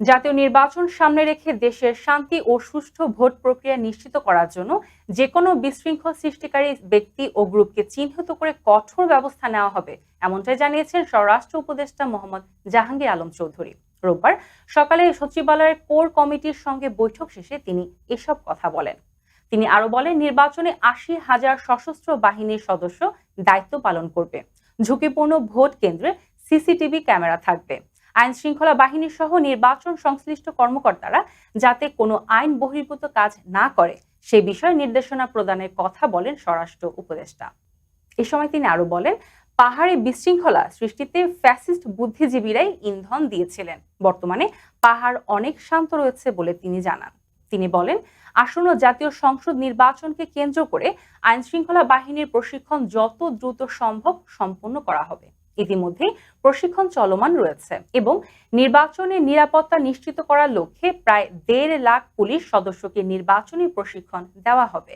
জাতীয় নির্বাচন সামনে রেখে দেশের শান্তি ও সুষ্ঠু ভোট প্রক্রিয়া নিশ্চিত করার জন্য যে কোনো বিশৃঙ্খল সৃষ্টিকারী ব্যক্তি ও গ্রুপকে চিহ্নিত করে কঠোর ব্যবস্থা নেওয়া হবে, এমনটাই জানিয়েছেন স্বরাষ্ট্র উপদেষ্টা মোহাম্মদ জাহাঙ্গীর আলম চৌধুরী। রোববার সকালে সচিবালয়ের কোর কমিটির সঙ্গে বৈঠক শেষে তিনি এসব কথা বলেন। তিনি আরও বলেন, নির্বাচনে আশি হাজার সশস্ত্র বাহিনীর সদস্য দায়িত্ব পালন করবে। ঝুঁকিপূর্ণ ভোট কেন্দ্রে সিসিটিভি ক্যামেরা থাকবে। আইন শৃঙ্খলা বাহিনী সহ নির্বাচন সংশ্লিষ্ট কর্মকর্তারা যাতে কোনো আইন বহির্ভূত কাজ না করে, সে বিষয়ে নির্দেশনা প্রদানের কথা বলেন স্বরাষ্ট্র উপদেষ্টা। এ সময় তিনি আরও বলেন, পাহাড়ে বিশৃঙ্খলা সৃষ্টিতে ফ্যাসিস্ট বুদ্ধিজীবীরাই ইন্ধন দিয়েছিলেন। বর্তমানে পাহাড় অনেক শান্ত রয়েছে বলে তিনি জানান। তিনি বলেন, আসন্ন জাতীয় সংসদ নির্বাচনকে কেন্দ্র করে আইন শৃঙ্খলা বাহিনীর প্রশিক্ষণ যত দ্রুত সম্ভব সম্পন্ন করা হবে। ইতিমধ্যে প্রশিক্ষণ চলমান রয়েছে এবং নির্বাচনের নিরাপত্তা নিশ্চিত করার লক্ষ্যে প্রায় দেড় লাখ পুলিশ সদস্যকে নির্বাচনী প্রশিক্ষণ দেওয়া হবে।